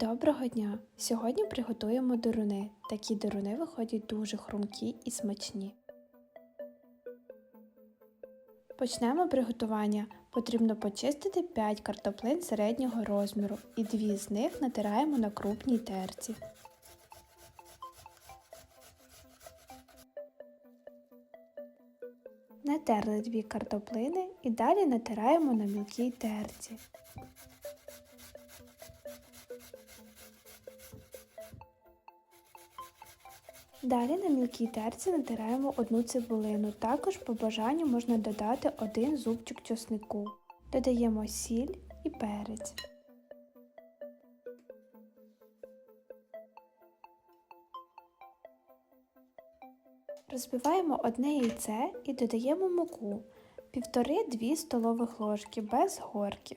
Доброго дня! Сьогодні приготуємо деруни. Такі деруни виходять дуже хрумкі і смачні. Почнемо приготування. Потрібно почистити 5 картоплин середнього розміру і дві з них натираємо на крупній терці. Натерли дві картоплини і далі натираємо на мілкій терці. Далі на мілкій терці натираємо одну цибулину. Також по бажанню можна додати один зубчик чеснику. Додаємо сіль і перець. Розбиваємо одне яйце і додаємо муку 1,5-2 столових ложки без горки.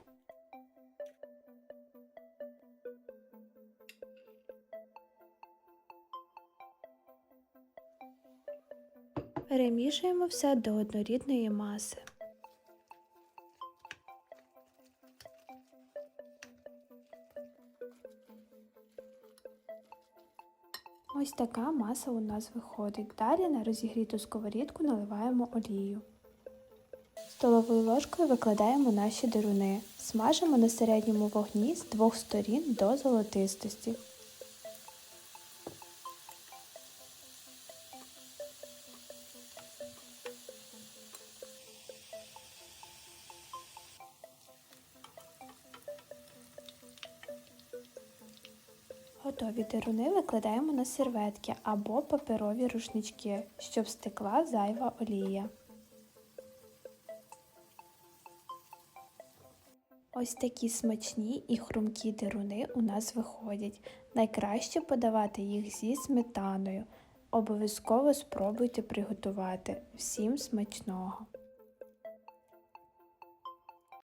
Перемішуємо все до однорідної маси. Ось така маса у нас виходить. Далі на розігріту сковорідку наливаємо олію. Столовою ложкою викладаємо наші деруни. Смажимо на середньому вогні з двох сторін до золотистості. Готові деруни викладаємо на серветки або паперові рушнички, щоб стекла зайва олія. Ось такі смачні і хрумкі деруни у нас виходять. Найкраще подавати їх зі сметаною. Обов'язково спробуйте приготувати. Всім смачного!